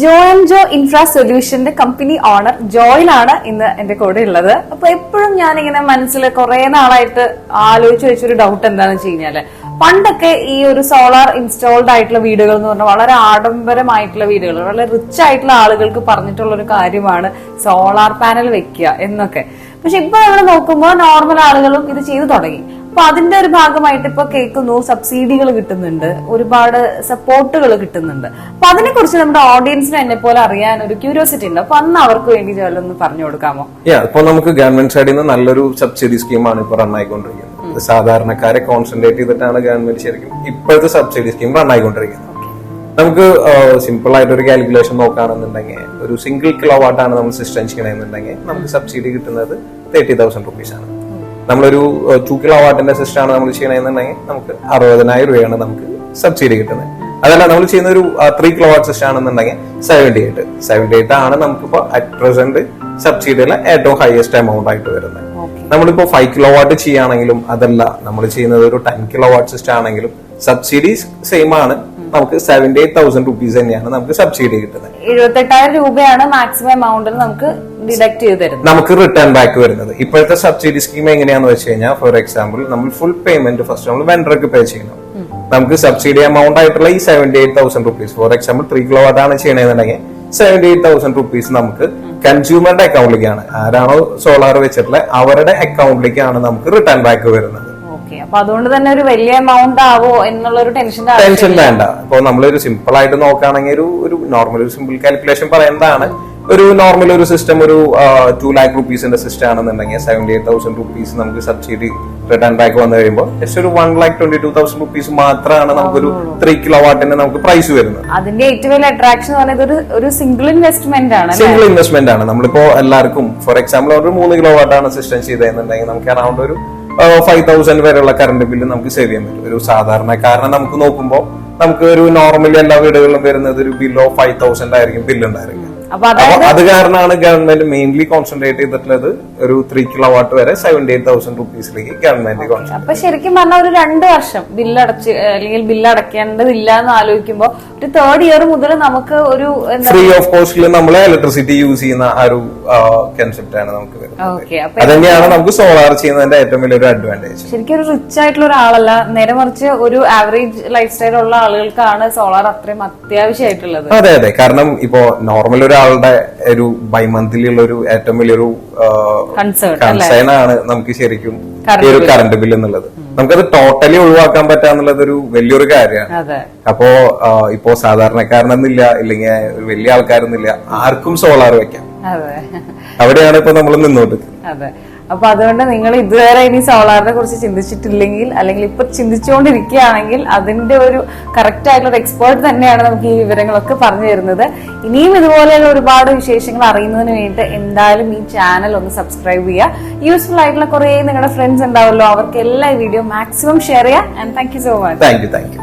Joe and Joe infra സൊല്യൂഷന്റെ company owner ജോയിലാണ് ഇന്ന് എന്റെ കൂടെ ഉള്ളത്. അപ്പൊ എപ്പോഴും ഞാൻ ഇങ്ങനെ മനസ്സിൽ കുറെ നാളായിട്ട് ആലോചിച്ച് വെച്ചൊരു ഡൗട്ട് എന്താണെന്ന് വെച്ച് കഴിഞ്ഞാൽ പണ്ടൊക്കെ ഈ ഒരു സോളാർ ഇൻസ്റ്റാൾഡ് ആയിട്ടുള്ള വീടുകൾ എന്ന് പറഞ്ഞാൽ വളരെ ആഡംബരമായിട്ടുള്ള വീടുകൾ വളരെ റിച്ച് ആയിട്ടുള്ള ആളുകൾക്ക് പറഞ്ഞിട്ടുള്ള ഒരു കാര്യമാണ് സോളാർ പാനൽ വെക്കുക എന്നൊക്കെ. പക്ഷെ ഇപ്പൊ നമ്മൾ നോക്കുമ്പോൾ നോർമൽ ആളുകളും ഇത് ചെയ്തു തുടങ്ങി. അപ്പൊ അതിന്റെ ഒരു ഭാഗമായിട്ട് ഇപ്പൊ കേൾക്കുന്നു സബ്സിഡികൾ കിട്ടുന്നുണ്ട് ഒരുപാട് സപ്പോർട്ടുകൾ കിട്ടുന്നുണ്ട്. അപ്പൊ അതിനെ കുറിച്ച് നമ്മുടെ ഓഡിയൻസിന് എന്നെ പോലെ അറിയാൻ ഒരു ക്യൂരിയോസിറ്റി ഉണ്ട്. അപ്പൊ അന്ന് അവർക്ക് വേണ്ടി ഒന്ന് പറഞ്ഞു കൊടുക്കാമോ? ഇപ്പൊ നമുക്ക് ഗവൺമെന്റ് സൈഡിൽ നിന്ന് നല്ലൊരു സബ്സിഡി സ്കീമാണ് ഇപ്പൊ റൺ ആയിക്കൊണ്ടിരിക്കുന്നത്. സാധാരണക്കാരെ കോൺസെൻട്രേറ്റ് ചെയ്തിട്ടാണ് ഗവൺമെന്റ് ശരിക്കും ഇപ്പോഴത്തെ സബ്സിഡി സ്കീം റൺ ആയിക്കൊണ്ടിരിക്കുന്നത്. നമുക്ക് സിമ്പിൾ ആയിട്ട് ഒരു കാൽക്കുലേഷൻ നോക്കുകയാണെന്നുണ്ടെങ്കിൽ ഒരു സിംഗിൾ കിലോ വാട്ടാണ് നമ്മൾ സിസ്റ്റം ചെയ്യണമെന്നുണ്ടെങ്കിൽ നമുക്ക് സബ്സിഡി കിട്ടുന്നത് തേർട്ടി തൗസൻഡ് റുപ്പീസ് ആണ്. നമ്മളൊരു ടു കിലോ വാട്ടിന്റെ സിസ്റ്റം ആണ് നമ്മൾ ചെയ്യണമെന്നുണ്ടെങ്കിൽ നമുക്ക് അറുപതിനായിരം രൂപയാണ് നമുക്ക് സബ്സിഡി കിട്ടുന്നത്. അതല്ല നമ്മൾ ചെയ്യുന്ന ഒരു ത്രീ കിലോ വാട്ട് സിസ്റ്റം ആണെന്നുണ്ടെങ്കിൽ സെവന്റി എയ്റ്റ് സെവന്റി എയ്റ്റ് ആണ് നമുക്കിപ്പോൾ അറ്റ് പ്രസന്റ് സബ്സിഡിയിലെ ഏറ്റവും ഹയസ്റ്റ് എമൗണ്ട് ആയിട്ട് വരുന്നത്. നമ്മളിപ്പോൾ ഫൈവ് കിലോ വാട്ട് ചെയ്യുകയാണെങ്കിലും അതല്ല നമ്മൾ ചെയ്യുന്നത് ഒരു ടെൻ കിലോ വാട്ട് സിസ്റ്റം ആണെങ്കിലും സബ്സിഡി സെയിം ആണ്. നമുക്ക് സെവന്റി എയ്റ്റ് തൗസൻഡ് റുപ്പീസ് തന്നെയാണ് നമുക്ക് സബ്സിഡി കിട്ടുന്നത്. എഴുപത്തെട്ടായിരം രൂപയാണ് മാക്സിമം എമൗണ്ടിൽ നമുക്ക് ഡിഡക്ട് ചെയ്ത് തരുന്നത്. നമുക്ക് റിട്ടേൺ ബാക്ക് വരുന്നത്. ഇപ്പോഴത്തെ സബ്സിഡി സ്കീം എങ്ങനെയാന്ന് വെച്ച് കഴിഞ്ഞാൽ ഫോർ എക്സാമ്പിൾ നമ്മൾ ഫുൾ പേയ്മെന്റ് ഫസ്റ്റ് നമ്മൾ വെണ്ടർക്ക് പേ ചെയ്യണം. നമുക്ക് സബ്സിഡി എമൗണ്ട് ആയിട്ടുള്ള ഈ seventy eight thousand rupees for example three kilo അതാണ് ചെയ്യണമെന്നുണ്ടെങ്കിൽ സെവന്റി എയ്റ്റ് തൗസൻഡ് റുപ്പീസ് നമുക്ക് കൺസ്യൂമറുടെ അക്കൗണ്ടിലേക്കാണ് ആരാണോ സോളാർ വെച്ചിട്ടുള്ളത് അവരുടെ അക്കൗണ്ടിലേക്കാണ് നമുക്ക് റിട്ടേൺ ബാക്ക് വരുന്നത്. അപ്പൊ അതുകൊണ്ട് തന്നെ ഒരു വലിയ എമൗണ്ട് ആവോ എന്നുള്ള ഒരു ടെൻഷൻ ടെൻഷൻ വേണ്ട. ഇപ്പൊ നമ്മളൊരു സിമ്പിൾ ആയിട്ട് നോക്കുകയാണെങ്കിൽ ഒരു ഒരു നോർമൽ ഒരു സിമ്പിൾ കാൽക്കുലേഷൻ പറയുന്നതാണ്. ഒരു നോർമൽ ഒരു സിസ്റ്റം ഒരു ടു ലാക്ക് റുപ്പീസിന്റെ സിസ്റ്റം ആണെന്നുണ്ടെങ്കിൽ സെവന്റി എയ്റ്റ് തൗസൻഡ് റുപ്പീസ് നമുക്ക് സബ്സിഡി റിട്ടേൺ ബാക്ക് വന്നു കഴിയുമ്പോൾ ജസ്റ്റ് ഒരു one lakh twenty two thousand rupees മാത്രമാണ് നമുക്കൊരു ത്രീ കിലോ വാട്ടിന് നമുക്ക് പ്രൈസ് വരുന്നത്. അതിന്റെ ഏറ്റവും വലിയ അട്രാക്ഷൻ പറയുന്നത് ഒരു സിംഗിൾ ഇൻവെസ്റ്റ്മെന്റ് ആണ് സിംഗിൾ ഇൻവെസ്റ്റ്മെന്റ് ആണ്. നമ്മളിപ്പോ എല്ലാവർക്കും ഫോർ എക്സാമ്പിൾ ഒരു മൂന്ന് കിലോ വാട്ടാണ് സിസ്റ്റം ചെയ്തതെന്നുണ്ടെങ്കിൽ നമുക്ക് അറൌണ്ട് ഒരു ഫൈവ് തൗസൻഡ് വരെയുള്ള കറണ്ട് ബില്ല് നമുക്ക് സേവ് ചെയ്യാൻ പറ്റും. ഒരു സാധാരണ കാരണം നമുക്ക് നോക്കുമ്പോൾ നമുക്ക് ഒരു നോർമലി എല്ലാ വീടുകളിലും വരുന്നത് ഒരു ബില്ലോ ഫൈവ് തൗസൻഡ് ആയിരിക്കും ബില്ല് ഉണ്ടായിരിക്കും അത് കാരണമാണ് ഗവൺമെന്റ് മെയിൻലി കോൺസെൻട്രേറ്റ് ചെയ്തിട്ടുള്ളത് ഒരു ത്രീ കിലോ വാട്ട് വരെ സെവന്റി എയ്റ്റ് തൗസൻഡ് റുപ്പീസിലേക്ക് ഗവൺമെന്റ് അപ്പൊ ശരിക്കും പറഞ്ഞ ഒരു രണ്ട് വർഷം ബില്ല് അടച്ച് അല്ലെങ്കിൽ ബില്ല് അടയ്ക്കേണ്ടതില്ല എന്ന് ആലോചിക്കുമ്പോൾ ഒരു തേർഡ് ഇയർ മുതൽ നമുക്ക് ഒരു ഫ്രീ ഓഫ് കോസ്റ്റിൽ നമ്മൾ ഇലക്ട്രിസിറ്റി യൂസ് ചെയ്യുന്ന ആ ഒരു കൺസെപ്റ്റ് ആണ് നമുക്ക് വരുന്നത്. അതന്നെയാണ് നമുക്ക് സോളാർ ചെയ്യുന്നതിന്റെ ഏറ്റവും വലിയൊരു അഡ്വാന്റേജ് ശരിക്കും ഒരു റിച്ച് ആയിട്ടുള്ള ഒരാളല്ല നേരെ മറിച്ച് ഒരു ആവറേജ് ലൈഫ് സ്റ്റൈൽ ഉള്ള ആളുകൾക്കാണ് സോളാർ അത്രയും അത്യാവശ്യമായിട്ടുള്ളത്. അതെ അതെ. കാരണം ഇപ്പോ നോർമൽ ഒരാളുടെ ഒരു ബൈ മന്ത്ലി ഉള്ള ഒരു ഏറ്റവും വലിയൊരു കൺസേൺ ആണ് നമുക്ക് ശരിക്കും ഈ ഒരു കറണ്ട് ബില്ല് എന്നുള്ളത്. നമുക്കത് ടോട്ടലി ഒഴിവാക്കാൻ പറ്റാന്നുള്ളത് ഒരു വലിയൊരു കാര്യമാണ്. അപ്പോ ഇപ്പോ സാധാരണക്കാരനെന്നില്ല ഇല്ലെങ്കിൽ വലിയ ആൾക്കാരെന്നില്ല ആർക്കും സോളാർ വെക്കാം. അവിടെയാണ് ഇപ്പൊ നമ്മൾ നിന്നോട്ട് അതെ. അപ്പൊ അതുകൊണ്ട് നിങ്ങൾ ഇതുവരെ ഇനി സോളാറിനെ കുറിച്ച് ചിന്തിച്ചിട്ടില്ലെങ്കിൽ അല്ലെങ്കിൽ ഇപ്പൊ ചിന്തിച്ചുകൊണ്ടിരിക്കുകയാണെങ്കിൽ അതിന്റെ ഒരു കറക്റ്റ് ആയിട്ടുള്ള ഒരു എക്സ്പേർട്ട് തന്നെയാണ് നമുക്ക് ഈ വിവരങ്ങളൊക്കെ പറഞ്ഞു തരുന്നത്. ഇനിയും ഇതുപോലെയുള്ള ഒരുപാട് വിശേഷങ്ങൾ അറിയുന്നതിന് വേണ്ടിയിട്ട് എന്തായാലും ഈ ചാനൽ ഒന്ന് സബ്സ്ക്രൈബ് ചെയ്യുക. യൂസ്ഫുൾ ആയിട്ടുള്ള കുറേ നിങ്ങളുടെ ഫ്രണ്ട്സ് ഉണ്ടാവുമല്ലോ. അവർക്ക് എല്ലാ വീഡിയോ മാക്സിമം ഷെയർ ചെയ്യുക. And thank you so much thank you thank you